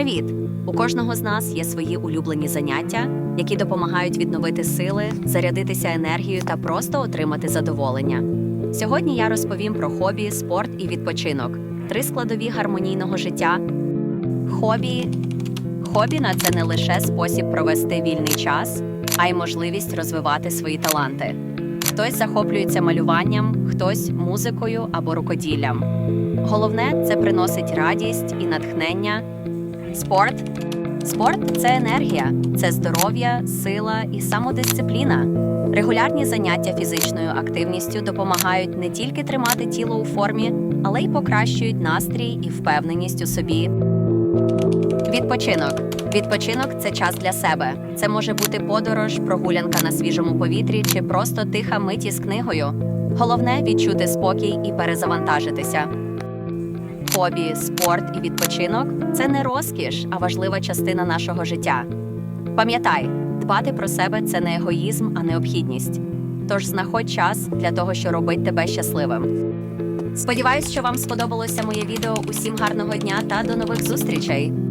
Привіт! У кожного з нас є свої улюблені заняття, які допомагають відновити сили, зарядитися енергією та просто отримати задоволення. Сьогодні я розповім про хобі, спорт і відпочинок три складові гармонійного життя. Хобі хобі на це не лише спосіб провести вільний час, а й можливість розвивати свої таланти. Хтось захоплюється малюванням, хтось музикою або рукоділлям. Головне це приносить радість і натхнення. Спорт. Спорт це енергія, це здоров'я, сила і самодисципліна. Регулярні заняття фізичною активністю допомагають не тільки тримати тіло у формі, але й покращують настрій і впевненість у собі. Відпочинок. Відпочинок це час для себе. Це може бути подорож, прогулянка на свіжому повітрі чи просто тиха мить із книгою. Головне відчути спокій і перезавантажитися. Хобі, спорт і відпочинок це не розкіш, а важлива частина нашого життя. Пам'ятай, дбати про себе це не егоїзм, а необхідність. Тож знаходь час для того, що робить тебе щасливим. Сподіваюсь, що вам сподобалося моє відео. Усім гарного дня та до нових зустрічей!